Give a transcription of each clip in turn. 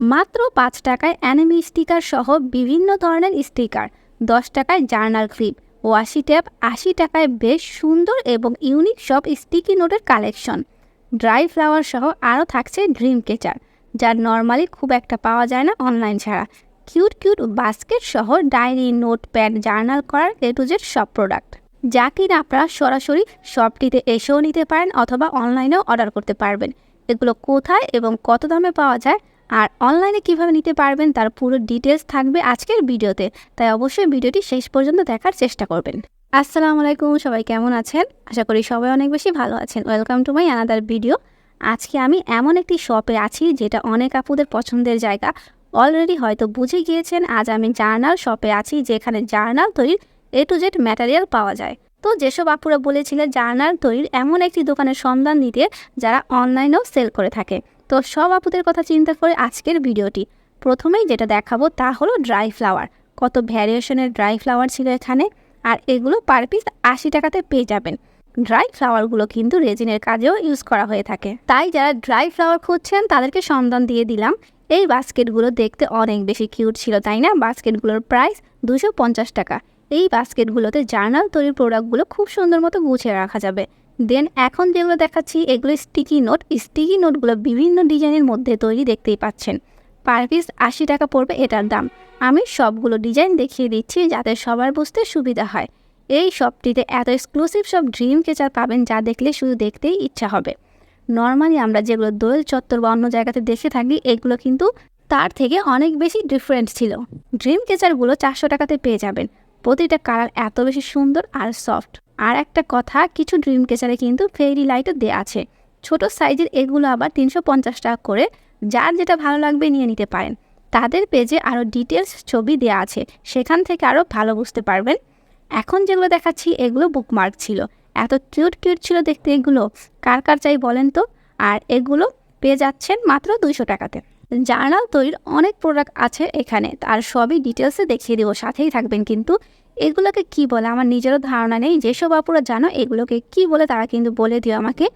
মাত্র পাঁচ টাকায় অ্যানিমি স্টিকার সহ বিভিন্ন ধরনের স্টিকার, দশ টাকায় জার্নাল ক্লিপ, ওয়াশি ট্যাপ, আশি টাকায় বেশ সুন্দর এবং ইউনিক সব স্টিকি নোটের কালেকশন। ড্রাই ফ্লাওয়ার সহ আরও থাকছে ড্রিম কেচার, যা নর্মালি খুব একটা পাওয়া যায় না অনলাইন ছাড়া। কিউট কিউট বাস্কেট সহ ডায়েরি নোট প্যাড জার্নাল করার এ টু জেড সব প্রোডাক্ট। যা কিনা আপনারা সরাসরি শপটিতে এসেও নিতে পারেন অথবা অনলাইনেও অর্ডার করতে পারবেন। এগুলো কোথায় এবং কত দামে পাওয়া যায় আর অনলাইনে কীভাবে নিতে পারবেন তার পুরো ডিটেলস থাকবে আজকের ভিডিওতে। তাই অবশ্যই ভিডিওটি শেষ পর্যন্ত দেখার চেষ্টা করবেন। আসসালামু আলাইকুম, সবাই কেমন আছেন? আশা করি সবাই অনেক বেশি ভালো আছেন। Welcome to my another video আজকে আমি এমন একটি শপে আছি যেটা অনেক আপুদের পছন্দের জায়গা। অলরেডি হয়তো বুঝে গিয়েছেন, আজ আমি জার্নাল শপে আছি যেখানে জার্নাল তৈরির এ টু জেড ম্যাটেরিয়াল পাওয়া যায়। তো যেসব আপুরা বলেছিলেন জার্নাল তৈরির এমন একটি দোকানের সন্ধান দিতে যারা অনলাইনেও সেল করে থাকে। তো সব আপুদের কথা চিন্তা করে আজকের ভিডিওটি। প্রথমেই যেটা দেখাবো তা হলো ড্রাই ফ্লাওয়ার। কত ভ্যারিয়েশনের ড্রাই ফ্লাওয়ার ছিল এখানে, আর এগুলো পার পিস আশি টাকাতে পেয়ে যাবেন। ড্রাই ফ্লাওয়ারগুলো কিন্তু রেজিনের কাজেও ইউজ করা হয়ে থাকে। তাই যারা ড্রাই ফ্লাওয়ার খুঁজছেন, তাদেরকে সন্ধান দিয়ে দিলাম। এই বাস্কেটগুলো দেখতে অনেক বেশি কিউট ছিল, তাই না? বাস্কেটগুলোর প্রাইস দুশো টাকা। এই বাস্কেটগুলোতে জার্নাল তৈরির প্রোডাক্টগুলো খুব সুন্দর মতো গুছিয়ে রাখা যাবে। দেন এখন যেগুলো দেখাচ্ছি, এগুলো স্টিকি নোট স্টিকি নোটগুলো বিভিন্ন ডিজাইনের মধ্যে তৈরি দেখতেই পাচ্ছেন। পার পিস আশি টাকা পড়বে এটার দাম। আমি সবগুলো ডিজাইন দেখিয়ে দিচ্ছি যাতে সবার বুঝতে সুবিধা হয়। এই শপটিতে এত এক্সক্লুসিভ সব ড্রিম কেচার পাবেন যা দেখলে শুধু দেখতেই ইচ্ছা হবে। নর্মালি আমরা যেগুলো দোয়েল চত্বর বা অন্য জায়গাতে দেখে থাকি, এগুলো কিন্তু তার থেকে অনেক বেশি ডিফারেন্ট ছিল। ড্রিম কেচারগুলো চারশো টাকাতে পেয়ে যাবেন। প্রতিটা কালার এত বেশি সুন্দর আর সফট। আর একটা কথা, কিছু ড্রিম কেচারে কিন্তু ফেরি লাইটও দেওয়া আছে। ছোট সাইজের এগুলো আবার তিনশো পঞ্চাশ টাকা করে, যার যেটা ভালো লাগবে নিয়ে নিতে পারেন। তাদের পেজে আরও ডিটেলস ছবি দেওয়া আছে, সেখান থেকে আরও ভালো বুঝতে পারবেন। এখন যেগুলো দেখাচ্ছি, এগুলো বুকমার্ক ছিল। এত কিউট কিউট ছিল দেখতে এগুলো। কার কার চাই বলেন তো? আর এগুলো পেয়ে যাচ্ছেন মাত্র দুইশো টাকাতে। জার্নাল তৈরির অনেক প্রোডাক্ট আছে এখানে, তার সবই ডিটেলসে দেখিয়ে দেবো, সাথেই থাকবেন কিন্তু। এগুলোকে কি বলে? আমার নিজেরও ধারণা নেই। যেসব আপুরা জানো, এগুলোকে কি বলে তারা কিন্তু বলে দিও আমাকে।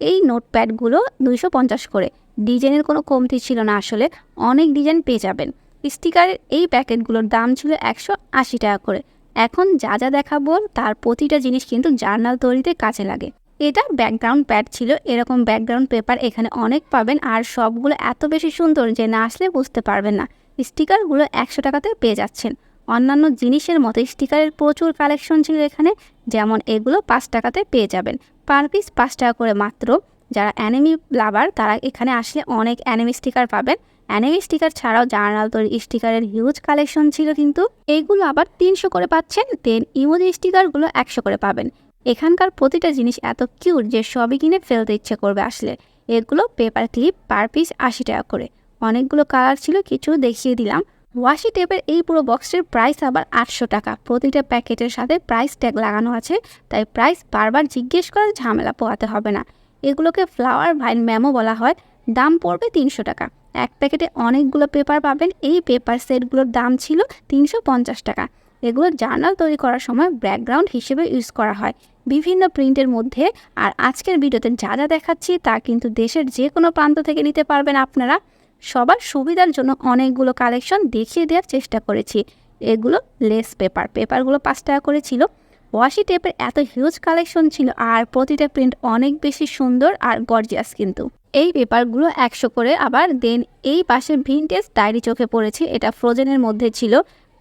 এই নোটপ্যাডগুলো দুইশো পঞ্চাশ করে। ডিজাইনের কোনো কমতি ছিল না আসলে। অনেক ডিজাইন পেয়ে যাবেন। স্টিকারের এই প্যাকেটগুলোর দাম ছিল একশো আশি টাকা করে। এখন যা যা দেখাবো, তার প্রতিটা জিনিস কিন্তু জার্নাল তৈরিতে কাজে লাগে। এটা ব্যাকগ্রাউন্ড প্যাড ছিল। এরকম ব্যাকগ্রাউন্ড পেপার এখানে অনেক পাবেন। আর সবগুলো এত বেশি সুন্দর যে না আসলে বুঝতে পারবেন না। স্টিকারগুলো একশো টাকাতে পেয়ে যাচ্ছেন। অন্যান্য জিনিসের মতো স্টিকারের প্রচুর কালেকশন ছিল এখানে, যেমন এগুলো পাঁচ টাকাতে পেয়ে যাবেন। পার পিস পাঁচ টাকা করে মাত্র। যারা অ্যানিমি লাভার, তারা এখানে আসলে অনেক অ্যানিমি স্টিকার পাবেন। অ্যানিমি স্টিকার ছাড়াও জার্নাল তৈরি স্টিকারের হিউজ কালেকশন ছিল কিন্তু। এইগুলো আবার তিনশো করে পাচ্ছেন দেন ইমোজি স্টিকারগুলো একশো করে পাবেন। এখানকার প্রতিটা জিনিস এত কিউট যে সবই কিনে ফেলতে ইচ্ছে করবে আসলে। এগুলো পেপার ক্লিপ পার পিস আশি টাকা করে। অনেকগুলো কালার ছিল, কিছু দেখিয়ে দিলাম। ওয়াশি টেপের এই পুরো বক্সটির প্রাইস আবার আটশো টাকা। প্রতিটা প্যাকেটের সাথে প্রাইস ট্যাগ লাগানো আছে, তাই প্রাইস বারবার জিজ্ঞেস করার ঝামেলা পোয়াতে হবে না। এগুলোকে ফ্লাওয়ার ভাইন ম্যামও বলা হয়, দাম পড়বে তিনশো টাকা। এক প্যাকেটে অনেকগুলো পেপার পাবেন, এই পেপার সেটগুলোর দাম ছিল তিনশো পঞ্চাশ টাকা। এগুলো জার্নাল তৈরি করার সময় ব্যাকগ্রাউন্ড হিসেবে ইউজ করা হয়। বিভিন্ন প্রিন্টের মধ্যে, আর আজকের ভিডিওতে যা যা দেখাচ্ছি তা কিন্তু দেশের যে কোনো প্রান্ত থেকে নিতে পারবেন আপনারা। সবার সুবিধার জন্য অনেকগুলো কালেকশন দেখিয়ে দেওয়ার চেষ্টা করেছি। এগুলো লেস পেপার পেপারগুলো পাঁচ টাকা করে ছিল। ওয়াশি টেপের এত হিউজ কালেকশন ছিল আর প্রতিটা প্রিন্ট অনেক বেশি সুন্দর আর গর্জিয়াস কিন্তু। এই পেপারগুলো একশো করে আবার দেন এই পাশে ভিনটেজ ডায়েরি চোখে পড়েছে। এটা ফ্রোজেনের মধ্যে ছিল।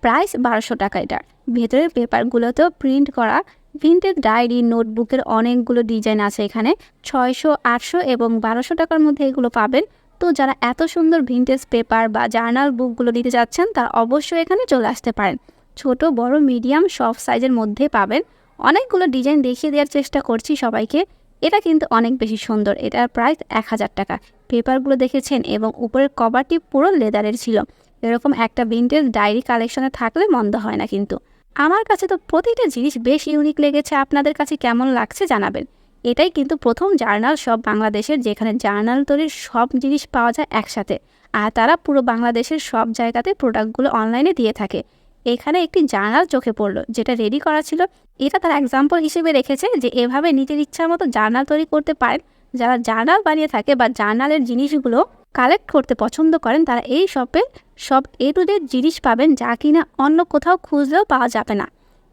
প্রাইস বারোশো টাকা এটার। ভেতরের পেপারগুলোতেও প্রিন্ট করা ভিনটেজ ডায়েরি নোটবুকের অনেকগুলো ডিজাইন আছে এখানে। ছয়শো, আটশো এবং বারোশো টাকার মধ্যে এগুলো পাবেন। তো যারা এত সুন্দর ভিনটেজ পেপার বা জার্নাল বুকগুলো দিতে যাচ্ছেন তারা অবশ্যই এখানে চলে আসতে পারেন। ছোট, বড় মিডিয়াম সব সাইজের মধ্যে পাবেন। অনেকগুলো ডিজাইন দেখিয়ে দেওয়ার চেষ্টা করছি সবাইকে। এটা কিন্তু অনেক বেশি সুন্দর। এটার প্রাইস এক হাজার টাকা। পেপারগুলো দেখেছেন এবং উপরের কভারটি পুরো লেদারের ছিল। এরকম একটা ভিনটেজ ডায়েরি কালেকশনে থাকলে মন্দ হয় না কিন্তু। আমার কাছে তো প্রতিটা জিনিস বেশ ইউনিক লেগেছে। আপনাদের কাছে কেমন লাগছে জানাবেন। এটাই কিন্তু প্রথম জার্নাল সব বাংলাদেশের, যেখানে জার্নাল তৈরির সব জিনিস পাওয়া যায় একসাথে। আর তারা পুরো বাংলাদেশের সব জায়গাতে প্রোডাক্টগুলো অনলাইনে দিয়ে থাকে। এখানে একটি জার্নাল চোখে পড়ল, যেটা রেডি করা ছিল। এটা তার এক্সাম্পল হিসেবে রেখেছে যে এভাবে নিজের ইচ্ছার মতো জার্নাল তৈরি করতে পারেন। যারা জার্নাল বানিয়ে থাকে বা জার্নালের জিনিসগুলো কালেক্ট করতে পছন্দ করেন, তারা এই শপে সব এ টু জিনিস পাবেন, যা কিনা অন্য কোথাও খুঁজলেও পাওয়া যাবে না।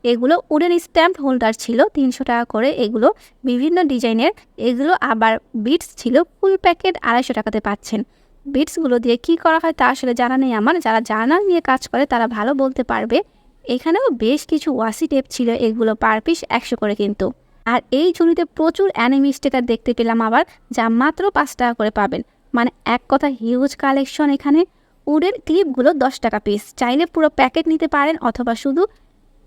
এগুলো উডেন স্ট্যাম্প হোল্ডার ছিল, তিনশো টাকা করে এগুলো। বিভিন্ন ডিজাইনের এগুলো আবার বিটস ছিল, ফুল প্যাকেট আড়াইশো টাকাতে পাচ্ছেন। বিটসগুলো দিয়ে কি করা হয় তা আসলে জানা নেই আমার। যারা জার্নাল নিয়ে কাজ করে তারা ভালো বলতে পারবে। এখানেও বেশ কিছু ওয়াসি টেপ ছিল, এগুলো পার পিস একশো করে কিন্তু। আর এই ঝুড়িতে প্রচুর অ্যানিমি স্টিকার দেখতে পেলাম আবার, যা মাত্র পাঁচ টাকা করে পাবেন। মানে এক কথা হিউজ কালেকশন এখানে। উডের ক্লিপগুলো দশ টাকা পিস। চাইলে পুরো প্যাকেট নিতে পারেন অথবা শুধু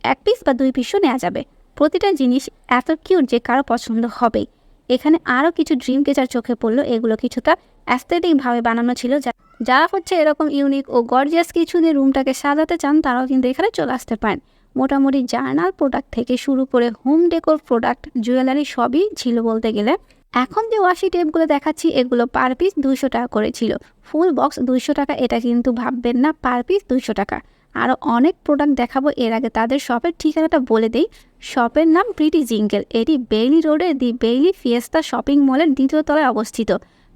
এক পিস বা দুই পিসও নেওয়া যাবে। প্রতিটা জিনিস এত কিউট যে কারও পছন্দ হবেই। এখানে আরও কিছু ড্রিম কেচার চোখে পড়ল, এগুলো কিছুটা অ্যাস্থেটিকভাবে বানানো ছিল যা- যারা হচ্ছে এরকম ইউনিক ও গর্জিয়াস কিছু দিয়ে রুমটাকে সাজাতে চান, তারাও কিন্তু এখানে চলে আসতে পারেন। মোটামুটি জার্নাল প্রোডাক্ট থেকে শুরু করে হোম ডেকোর প্রোডাক্ট জুয়েলারি সবই ছিল বলতে গেলে। এখন যে ওয়াশি টেপগুলো দেখাচ্ছি, এগুলো পার পিস দুইশো টাকা করে ছিল। ফুল বক্স দুইশো টাকা, এটা কিন্তু ভাববেন না পার পিস দুইশো টাকা। আরও অনেক প্রোডাক্ট দেখাবো এর আগে তাদের শপের ঠিকানাটা বলে দেই। শপের নাম প্রিটি জিঙ্গেল এটি বেইলি রোডে দি বেইলি ফিয়েস্তা শপিং মলের দ্বিতীয় তলায় অবস্থিত।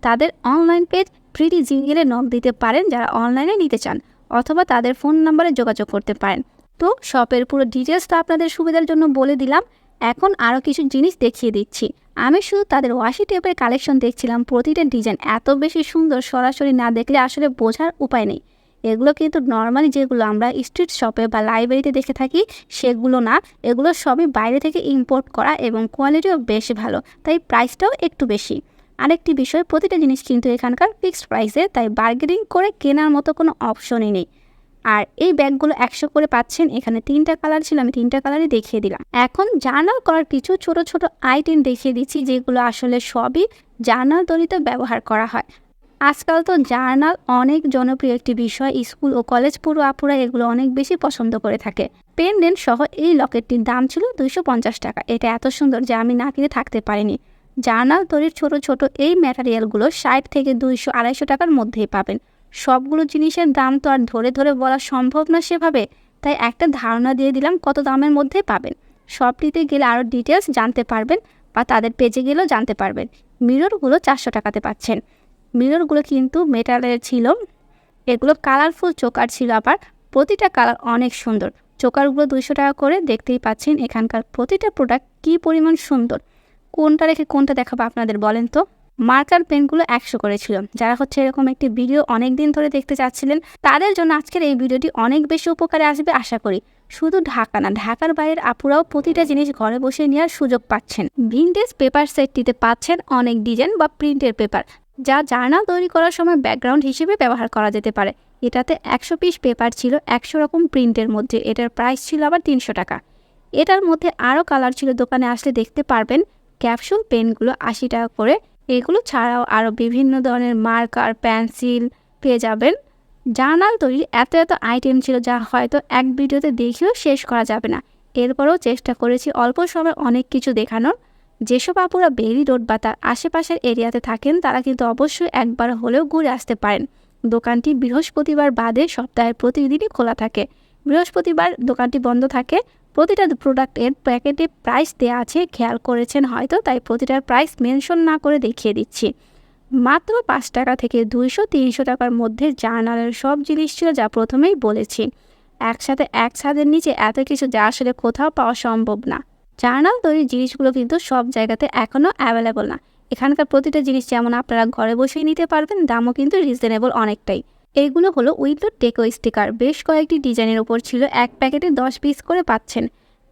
তাদের অনলাইন পেজ প্রিটি জিঙ্গেলে নক দিতে পারেন যারা অনলাইনে নিতে চান, অথবা তাদের ফোন নাম্বারে যোগাযোগ করতে পারেন। তো শপের পুরো ডিটেলসটা আপনাদের সুবিধার জন্য বলে দিলাম। এখন আরও কিছু জিনিস দেখিয়ে দিচ্ছি। আমি শুধু তাদের ওয়াশি টেপের কালেকশন দেখছিলাম, প্রতিটা ডিজাইন এত বেশি সুন্দর সরাসরি না দেখলে আসলে বোঝার উপায় নেই। এগুলো কিন্তু নর্মালি যেগুলো আমরা স্ট্রিট শপে বা লাইব্রেরিতে দেখে থাকি, সেগুলো না। এগুলো সবই বাইরে থেকে ইম্পোর্ট করা এবং কোয়ালিটিও বেশ ভালো, তাই প্রাইসটাও একটু বেশি। আরেকটি বিষয়, প্রতিটা জিনিস কিন্তু এখানকার ফিক্সড প্রাইসে তাই বার্গেনিং করে কেনার মতো কোনো অপশনই নেই। আর এই ব্যাগগুলো একশো করে পাচ্ছেন, এখানে তিনটা কালার ছিল, আমি তিনটা কালারই দেখিয়ে দিলাম। এখন জার্নাল করার কিছু ছোট ছোট আইটেম দেখিয়ে দিচ্ছি, যেগুলো আসলে সবই জার্নাল তৈরিতে ব্যবহার করা হয়। আজকাল তো জার্নাল অনেক জনপ্রিয় একটি বিষয়। স্কুল ও কলেজ পুরো আপুরা এগুলো অনেক বেশি পছন্দ করে থাকে। পেনডেন্ট সহ এই লকেটটির দাম ছিল দুইশো পঞ্চাশ টাকা। এটা এত সুন্দর যে আমি না কিনে থাকতে পারিনি। জার্নাল তৈরির ছোট ছোট এই ম্যাটেরিয়ালগুলো ষাট থেকে দুইশো আড়াইশো টাকার মধ্যেই পাবেন। সবগুলো জিনিসের দাম তো আর ধরে ধরে বলা সম্ভব না সেভাবে, তাই একটা ধারণা দিয়ে দিলাম কত দামের মধ্যে পাবেন। শপটিতে গেলে আরও ডিটেলস জানতে পারবেন বা তাদের পেজে গেলেও জানতে পারবেন। মিররগুলো চারশো টাকাতে পাচ্ছেন। মিররগুলো কিন্তু মেটালের ছিল। এগুলো কালারফুল চোকার ছিল আবার। প্রতিটা কালার অনেক সুন্দর। চোকারগুলো দুইশো টাকা করে দেখতেই পাচ্ছেন এখানকার প্রতিটা প্রোডাক্ট কী পরিমাণ সুন্দর। কোনটা রেখে কোনটা দেখাবো আপনাদের বলেন তো? মার্কার পেনগুলো একশো করেছিল যারা হচ্ছে এরকম একটি ভিডিও অনেক দিন ধরে দেখতে চাচ্ছিলেন, তাদের জন্য আজকের এই ভিডিওটি অনেক বেশি উপকারে আসবে আশা করি। শুধু ঢাকা না, ঢাকার বাইরের আপুরাও প্রতিটা জিনিস ঘরে বসে নেওয়ার সুযোগ পাচ্ছেন। ভিনটেজ পেপার সেটটিতে পাচ্ছেন অনেক ডিজাইন বা প্রিন্টের পেপার যা জার্নাল তৈরি করার সময় ব্যাকগ্রাউন্ড হিসেবে ব্যবহার করা যেতে পারে। এটাতে একশো পিস পেপার ছিল একশো রকম প্রিন্টের মধ্যে। এটার প্রাইস ছিল আবার তিনশো টাকা। এটার মধ্যে আরও কালার ছিল। দোকানে আসলে দেখতে পারবেন ক্যাপসুল পেনগুলো আশি টাকা করে। এগুলো ছাড়াও আরও বিভিন্ন ধরনের মার্কার, পেন্সিল পেয়ে যাবেন। জার্নাল তৈরির এত এত আইটেম ছিল যা হয়তো এক ভিডিওতে দেখেও শেষ করা যাবে না। এরপরেও চেষ্টা করেছি অল্প সময় অনেক কিছু দেখানোর। যেসব আপুরা বেরি রোড বা তার আশেপাশের এরিয়াতে থাকেন, তারা কিন্তু অবশ্যই একবার হলেও ঘুরে আসতে পারেন। দোকানটি বৃহস্পতিবার বাদে সপ্তাহের প্রতিদিনই খোলা থাকে। বৃহস্পতিবার দোকানটি বন্ধ থাকে। প্রতিটা প্রোডাক্টের প্যাকেটে প্রাইস দেওয়া আছে, খেয়াল করেছেন হয়তো, তাই প্রতিটার প্রাইস মেনশন না করে দেখিয়ে দিচ্ছি। মাত্র পাঁচ টাকা থেকে দুইশো তিনশো টাকার মধ্যে জার্নালের সব জিনিস ছিল যা প্রথমেই বলেছি। একসাথে এক ছাদের নিচে এত কিছু যা আসলে কোথাও পাওয়া সম্ভব না। জার্নাল তৈরির জিনিসগুলো কিন্তু সব জায়গাতে এখনও অ্যাভেলেবল না। এখানকার প্রতিটা জিনিস যেমন আপনারা ঘরে বসেই নিতে পারবেন, দামও কিন্তু রিজনেবল অনেকটাই। এইগুলো হলো উইন্ডো টেকো স্টিকার। বেশ কয়েকটি ডিজাইনের ওপর ছিল এক প্যাকেটে দশ পিস করে পাচ্ছেন।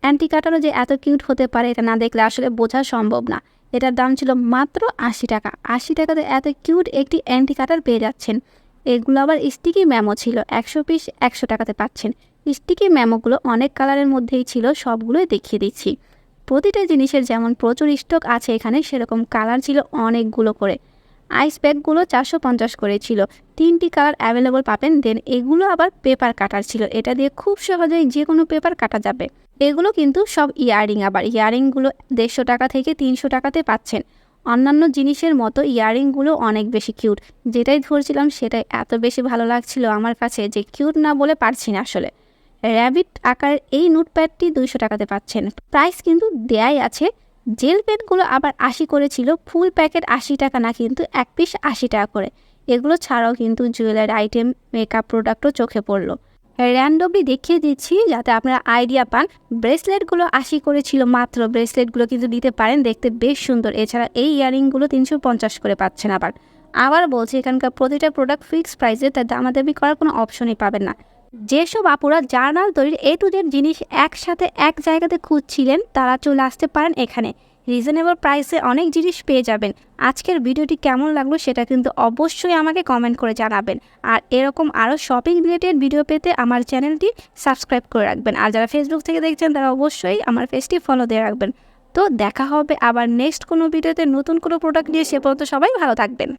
অ্যান্টি কাটারও যে এত কিউট হতে পারে এটা না দেখলে আসলে বোঝা সম্ভব না। এটার দাম ছিল মাত্র আশি টাকা। আশি টাকাতে এত কিউট একটি অ্যান্টি কাটার পেয়ে যাচ্ছেন। এগুলো আবার স্টিকি ম্যামো ছিল। একশো পিস একশো টাকাতে পাচ্ছেন। স্টিকি ম্যামোগুলো অনেক কালারের মধ্যেই ছিল, সবগুলোই দেখিয়ে দিচ্ছি। প্রতিটা জিনিসের যেমন প্রচুর স্টক আছে এখানে, সেরকম কালার ছিল অনেকগুলো করে। আইস ব্যাগগুলো চারশো পঞ্চাশ করে ছিল। তিনটি কালার অ্যাভেলেবল পাবেন, দেন এগুলো আবার পেপার কাটার ছিল। এটা দিয়ে খুব সহজেই যে কোনো পেপার কাটা যাবে। এগুলো কিন্তু সব ইয়ারিং আবার। ইয়ারিংগুলো দেড়শো টাকা থেকে তিনশো টাকাতে পাচ্ছেন। অন্যান্য জিনিসের মতো ইয়ারিংগুলো অনেক বেশি কিউট। যেটাই ধরছিলাম সেটাই এত বেশি ভালো লাগছিল আমার কাছে যে কিউট না বলে পারছি না আসলে। র্যাবিট আকার এই নোটপ্যাডটি দুইশো টাকাতে পাচ্ছেন। প্রাইস কিন্তু দেয়াই আছে। জেল পেনগুলো আবার আশি করেছিল। ফুল প্যাকেট আশি টাকা না কিন্তু এক পিস আশি টাকা করে। এগুলো ছাড়াও কিন্তু জুয়েলারি আইটেম মেকআপ প্রোডাক্টও চোখে পড়ল। র্যান্ডমলি দেখিয়ে দিচ্ছি যাতে আপনারা আইডিয়া পান। ব্রেসলেটগুলো আশি করে ছিল মাত্র। ব্রেসলেটগুলো কিন্তু দিতে পারেন। দেখতে বেশ সুন্দর। এছাড়া এই ইয়ারিংগুলো তিনশো পঞ্চাশ করে পাচ্ছেন আবার। আবার বলছি, এখানকার প্রতিটা প্রোডাক্ট ফিক্সড প্রাইসে তাই দামাদামি করার কোনো অপশনই পাবেন না। যেসব আপুরা জার্নাল তৈরির এ টু জেড জিনিস একসাথে এক জায়গাতে খুঁজছিলেন, তারা চলে আসতে পারেন এখানে। রিজনেবল প্রাইসে অনেক জিনিস পেয়ে যাবেন। আজকের ভিডিওটি কেমন লাগল সেটা কিন্তু অবশ্যই আমাকে কমেন্ট করে জানাবেন। আর এরকম আরও শপিং রিলেটেড ভিডিও পেতে আমার চ্যানেলটি সাবস্ক্রাইব করে রাখবেন। আর যারা ফেসবুক থেকে দেখছেন, তারা অবশ্যই আমার পেজটি ফলো দিয়ে রাখবেন। তো দেখা হবে আবার নেক্সট কোনো ভিডিওতে নতুন কোনো প্রোডাক্ট নিয়ে, সে পর্যন্ত সবাই ভালো থাকবেন।